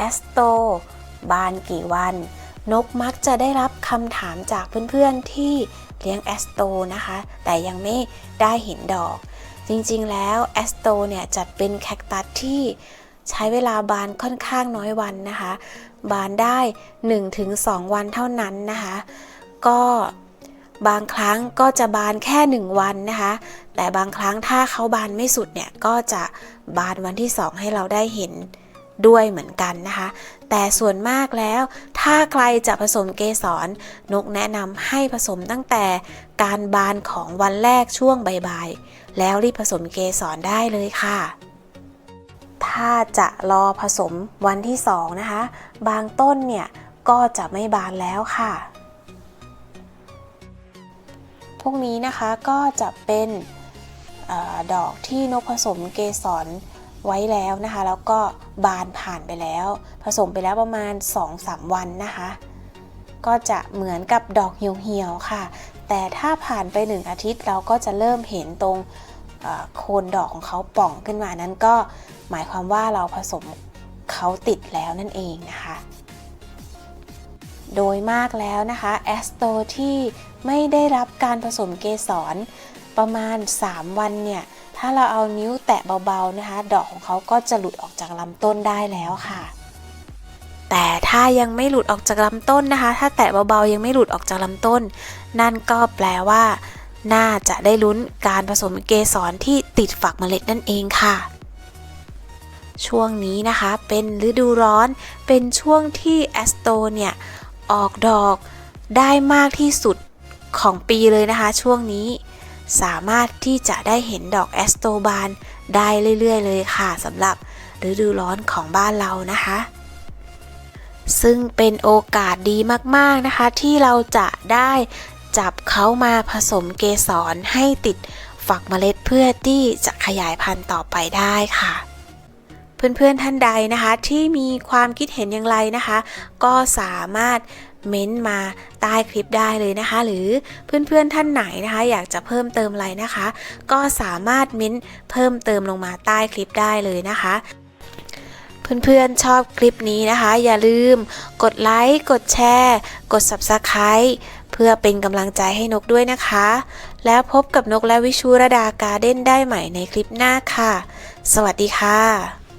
แอสโตบานกี่วัน นกมักจะได้รับคำถามจากเพื่อนๆที่เลี้ยงแอสโตนะคะ แต่ยังไม่ได้เห็นดอก จริงๆแล้วแอสโตเนี่ยจัดเป็นแคคตัสที่ใช้เวลาบานค่อนข้างน้อยวันนะคะ บานได้ 1-2 วันเท่านั้นนะคะ ก็บางครั้งก็จะบานแค่ 1 วันนะคะ แต่บางครั้งถ้าเขาบานไม่สุดเนี่ย ก็จะบานวันที่ 2 ให้เราได้เห็น ด้วยเหมือนกันนะคะ แต่ส่วนมากแล้วถ้าใครจะผสมเกสรนกแนะนำให้ผสมตั้งแต่การบานของวันแรกช่วงบ่ายๆแล้วรีบผสมเกสรได้เลยค่ะถ้าจะรอผสมวันที่2นะคะ บางต้นเนี่ยก็จะไม่บานแล้วค่ะ พวกนี้นะคะก็จะเป็นออดอกที่นกผสมเกสร ไว้แล้วนะคะ แล้วก็บานผ่านไปแล้ว ผสมไปแล้วประมาณ 2-3 วันนะคะ ก็จะเหมือนกับดอกเหี่ยวๆค่ะ แต่ถ้าผ่านไป 1 อาทิตย์เราก็จะเริ่มเห็นตรงโคนดอกของเขาป่องขึ้นมานั้นก็หมายความว่าเราผสมเขาติดแล้วนั่นเองนะคะ โดยมากแล้วนะคะแอสโตที่ไม่ได้รับการผสมเกสรประมาณ 3 วันเนี่ยถ้าเราเอานิ้วแตะเบาๆนะคะ ดอกของเขาก็จะหลุดออกจากลำต้นได้แล้วค่ะ แต่ถ้ายังไม่หลุดออกจากลำต้นนะคะ ถ้าแตะเบาๆยังไม่หลุดออกจากลำต้น นั่นก็แปลว่า น่าจะได้ลุ้นการผสมเกสรที่ติดฝักเมล็ดนั่นเองค่ะช่วงนี้นะคะเป็นฤดูร้อนเป็นช่วงที่แอสโตเนี่ย ออกดอกได้มากที่สุดของปีเลยนะคะ ช่วงนี้ สามารถที่จะได้เห็นดอกแอสโตบานได้เรื่อย ๆ เลยค่ะสำหรับฤดูร้อนของบ้านเรานะคะ ซึ่งเป็นโอกาสดีมากๆนะคะ ที่เราจะได้จับเขามาผสมเกสรให้ติดฝักเมล็ดเพื่อที่จะขยายพันธุ์ต่อไปได้ค่ะ เพื่อนๆท่านใดนะคะ ที่มีความคิดเห็นอย่างไรนะคะ ก็สามารถเม้นต์มาใต้คลิปได้เลยนะคะ หรือเพื่อนๆท่านไหนนะคะ อยากจะเพิ่มเติมอะไรนะคะ ก็สามารถเม้นต์เพิ่มเติมลงมาใต้คลิปได้เลยนะคะ เพื่อนๆชอบคลิปนี้นะคะ อย่าลืมกดไลค์กดแชร์ กด Subscribe เพื่อเป็นกำลังใจให้นกด้วยนะคะ แล้วพบกับนกและวิชูรดาการเด้นได้ใหม่ในคลิปหน้าค่ะ สวัสดีค่ะ